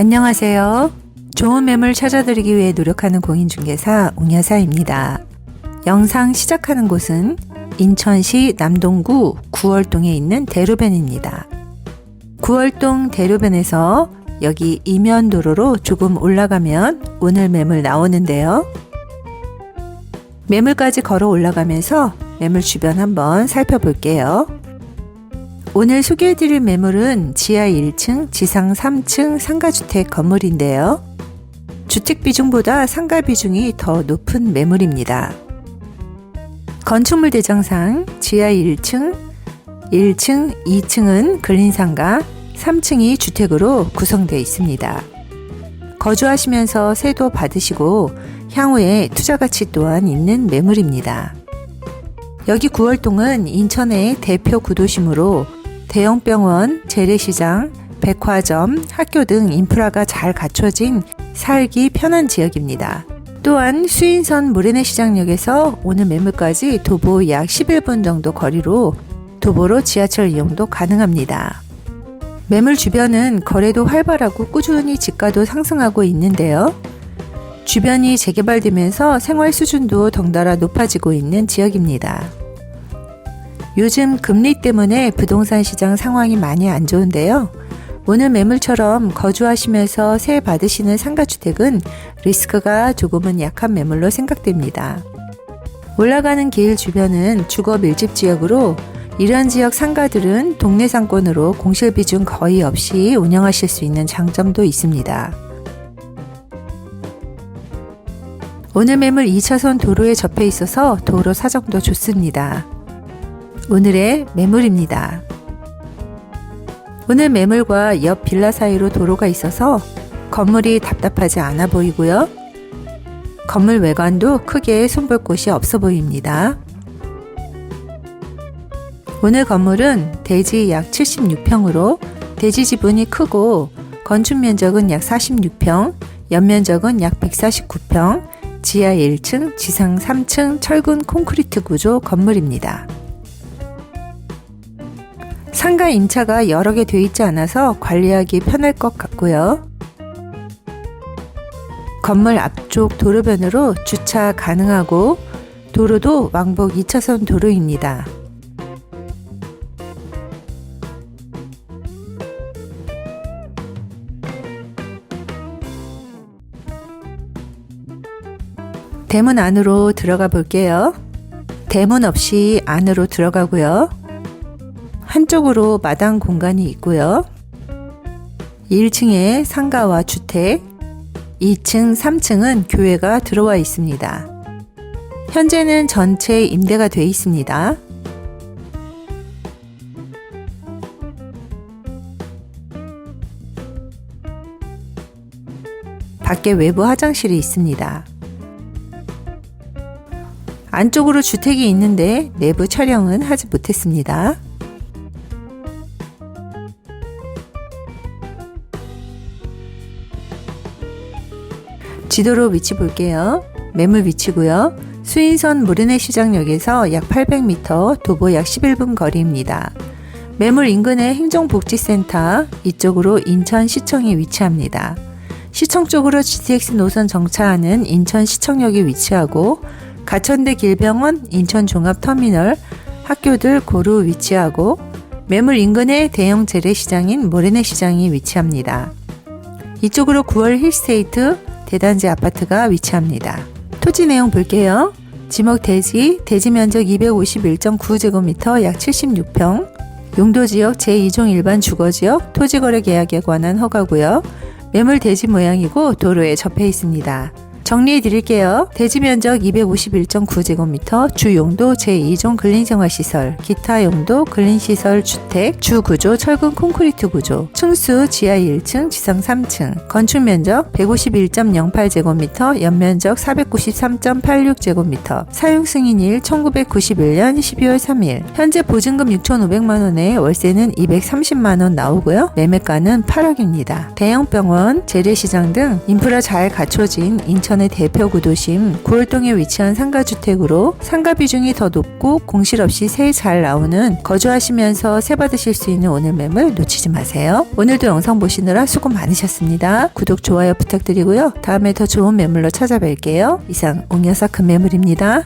안녕하세요. 좋은 매물 찾아드리기 위해 노력하는 공인중개사 옹여사입니다. 영상 시작하는 곳은 인천시 남동구 구월동에 있는 대로변입니다. 구월동 대로변에서 여기 이면도로로 조금 올라가면 오늘 매물 나오는데요. 매물까지 걸어 올라가면서 매물 주변 한번 살펴볼게요. 오늘 소개해드릴 매물은 지하 1층, 지상 3층 상가주택 건물인데요. 주택 비중보다 상가 비중이 더 높은 매물입니다. 건축물 대장상 지하 1층, 1층, 2층은 근린상가, 3층이 주택으로 구성되어 있습니다. 거주하시면서 세도 받으시고 향후에 투자 가치 또한 있는 매물입니다. 여기 구월동은 인천의 대표 구도심으로 대형 병원, 재래시장, 백화점, 학교 등 인프라가 잘 갖춰진 살기 편한 지역입니다. 또한 수인선 모래내 시장역에서 오늘 매물까지 도보 약 11분 정도 거리로 도보로 지하철 이용도 가능합니다. 매물 주변은 거래도 활발하고 꾸준히 집가도 상승하고 있는데요. 주변이 재개발되면서 생활 수준도 덩달아 높아지고 있는 지역입니다. 요즘 금리 때문에 부동산 시장 상황이 많이 안 좋은데요. 오늘 매물처럼 거주하시면서 세 받으시는 상가주택은 리스크가 조금은 약한 매물로 생각됩니다. 올라가는 길 주변은 주거 밀집 지역으로 이런 지역 상가들은 동네 상권으로 공실 비중 거의 없이 운영하실 수 있는 장점도 있습니다. 오늘 매물 2차선 도로에 접해 있어서 도로 사정도 좋습니다. 오늘의 매물입니다. 오늘 매물과 옆 빌라 사이로 도로가 있어서 건물이 답답하지 않아 보이고요. 건물 외관도 크게 손볼 곳이 없어 보입니다. 오늘 건물은 대지 약 76평으로 대지 지분이 크고 건축 면적은 약 46평, 연면적은 약 149평, 지하 1층, 지상 3층 철근 콘크리트 구조 건물입니다. 상가 임차가 여러 개 돼 있지 않아서 관리하기 편할 것 같고요. 건물 앞쪽 도로변으로 주차 가능하고 도로도 왕복 2차선 도로입니다. 대문 안으로 들어가 볼게요. 대문 없이 안으로 들어가고요. 한쪽으로 마당 공간이 있고요. 1층에 상가와 주택, 2층, 3층은 교회가 들어와 있습니다. 현재는 전체 임대가 돼 있습니다. 밖에 외부 화장실이 있습니다. 안쪽으로 주택이 있는데 내부 촬영은 하지 못했습니다. 지도로 위치 볼게요. 매물 위치고요. 수인선 모래내 시장역에서 약 800m, 도보 약 11분 거리입니다. 매물 인근의 행정복지센터, 이쪽으로 인천시청이 위치합니다. 시청 쪽으로 GTX 노선 정차하는 인천시청역이 위치하고 가천대 길병원, 인천종합터미널, 학교들 고루 위치하고 매물 인근의 대형 재래시장인 모래내 시장이 위치합니다. 이쪽으로 9월 힐스테이트, 대단지 아파트가 위치합니다. 토지 내용 볼게요. 지목 대지, 대지 면적 251.9제곱미터 약 76평, 용도 지역 제2종 일반 주거 지역 토지 거래 계약에 관한 허가고요. 매물 대지 모양이고 도로에 접해 있습니다. 정리해 드릴게요. 대지 면적 251.9제곱미터, 주 용도 제2종 근린생활시설, 기타 용도 근린시설 주택, 주 구조 철근 콘크리트 구조, 층수 지하 1층, 지상 3층, 건축 면적 151.08제곱미터, 연면적 493.86제곱미터, 사용 승인일 1991년 12월 3일, 현재 보증금 6,500만 원에 월세는 230만 원 나오고요. 매매가는 8억입니다. 대형 병원, 재래시장 등 인프라 잘 갖춰진 인천 부천의 대표 구도심 구월동에 위치한 상가주택으로 상가 비중이 더 높고 공실 없이 새잘 나오는 거주하시면서 새 받으실 수 있는 오늘 매물 놓치지 마세요. 오늘도 영상 보시느라 수고 많으셨습니다. 구독, 좋아요 부탁드리고요. 다음에 더 좋은 매물로 찾아뵐게요. 이상 옹여사 금매물입니다.